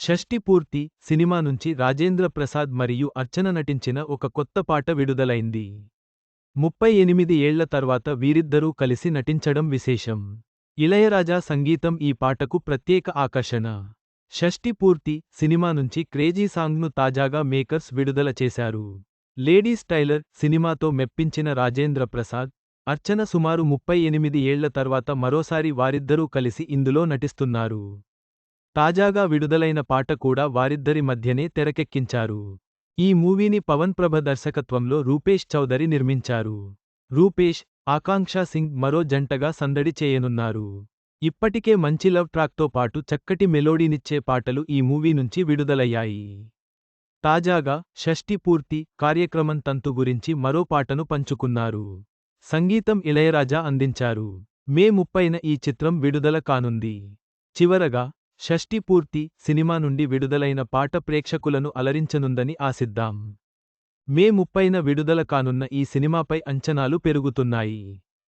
షష్ఠిపూర్తి cinema నుంచి రాజేంద్ర ప్రసాద్ మరియు అర్చన నటించిన ఒక కొత్త పాట విడుదలైంది. ముప్పై ఎనిమిది ఏళ్ళ తర్వాత వీరిద్దరూ కలిసి నటించడం విశేషం. ఇళయరాజా సంగీతం ఈ పాటకు ప్రత్యేక ఆకర్షణ. షష్టి పూర్తి సినిమా నుంచి క్రేజీ సాంగ్ను తాజాగా మేకర్స్ విడుదల చేశారు. లేడీస్ టైలర్ సినిమాతో మెప్పించిన రాజేంద్ర ప్రసాద్ అర్చన సుమారు ముప్పై ఎనిమిది ఏళ్ళ తర్వాత మరోసారి వారిద్దరూ కలిసి ఇందులో నటిస్తున్నారు. తాజాగా విడుదలైన పాట కూడా వారిద్దరి మధ్యనే తెరకెక్కించారు. ఈ మూవీని పవన్ ప్రభ దర్శకత్వంలో రూపేష్ చౌదరి నిర్మించారు. రూపేష్ ఆకాంక్ష సింగ్ మరో జంటగా సందడి చేయనున్నారు. ఇప్పటికే మంచి లవ్ ట్రాక్తో పాటు చక్కటి మెలోడీనిచ్చే పాటలు ఈ మూవీ నుంచి విడుదలయ్యాయి. తాజాగా షష్టి పూర్తి కార్యక్రమం తంతు గురించి మరో పాటను పంచుకున్నారు. సంగీతం ఇళయరాజా అందించారు. మే ముప్పైన ఈ చిత్రం విడుదల కానుంది. చివరగా షష్ఠి పూర్తి సినిమా నుండి విడుదలైన పాట ప్రేక్షకులను అలరించనుందని ఆశిద్దాం. మే ముప్పైన విడుదల కానున్న ఈ సినిమాపై అంచనాలు పెరుగుతున్నాయి.